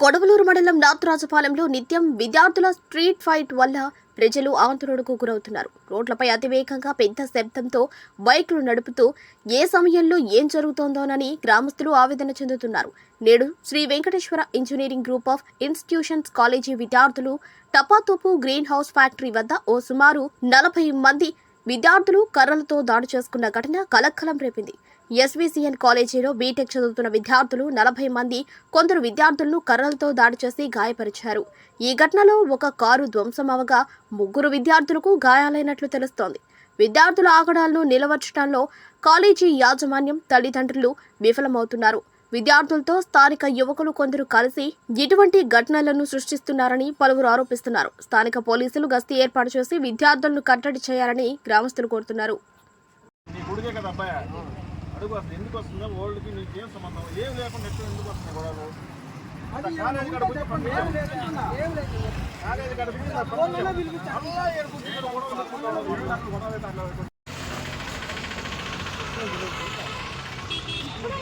కొడవలూరు మండలం నాథరాజపాలెంలో నిత్యం విద్యార్థుల స్ట్రీట్ ఫైట్ వల్ల ప్రజలు ఆందోళనకు గురవుతున్నారు. రోడ్లపై అతివేగంగా పెద్ద శబ్దంతో బైకులు నడుపుతూ ఏ సమయంలో ఏం జరుగుతోందోనని గ్రామస్తులు ఆవేదన చెందుతున్నారు. నేడు Shri Venkateswara engineering group of institutions college విద్యార్థులు టపాతోపు గ్రీన్ హౌస్ ఫ్యాక్టరీ వద్ద ఓ సుమారు నలభై మంది విద్యార్థులు కర్రలతో దాడి చేసుకున్న ఘటన కలకలం రేపింది. ఎస్వీసీఎన్ కాలేజీలో బీటెక్ చదువుతున్న విద్యార్థులు నలభై మంది కొందరు విద్యార్థులను కర్రలతో దాడి చేసి గాయపరిచారు. ఈ ఘటనలో ఒక కారు ధ్వంసమవగా ముగ్గురు విద్యార్థులకు గాయాలైనట్లు తెలుస్తోంది. విద్యార్థుల ఆగడాలను నిలవర్చడంలో కాలేజీ యాజమాన్యం తల్లిదండ్రులు విఫలమవుతున్నారు. విద్యార్థులతో స్థానిక యువకులు కొందరు కలిసి ఇటువంటి ఘటనలను సృష్టిస్తున్నారని పలువురు ఆరోపిస్తున్నారు. స్థానిక పోలీసులు గస్తీ ఏర్పాటు చేసి విద్యార్థులను కట్టడి చేయాలని గ్రామస్తులు కోరుతున్నారు.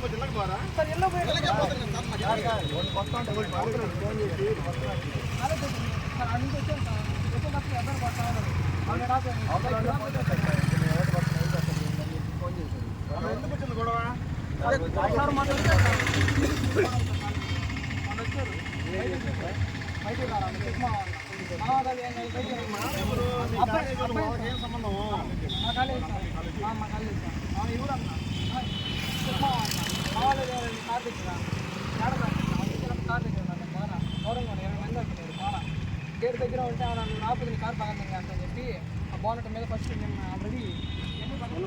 సంబంధం ఏం లేకుండా ఎట్లా ఎందుకు వస్తున్నాయి గొడవలు కాలేజీ గేట్ దగ్గర ఉంటే నన్ను ఆపుతుంది కార్ బాగా అని చెప్పి ఆ బోనట్ మీద ఫస్ట్ నేను ఆల్రెడీ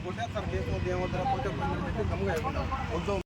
కొట్టేస్తారు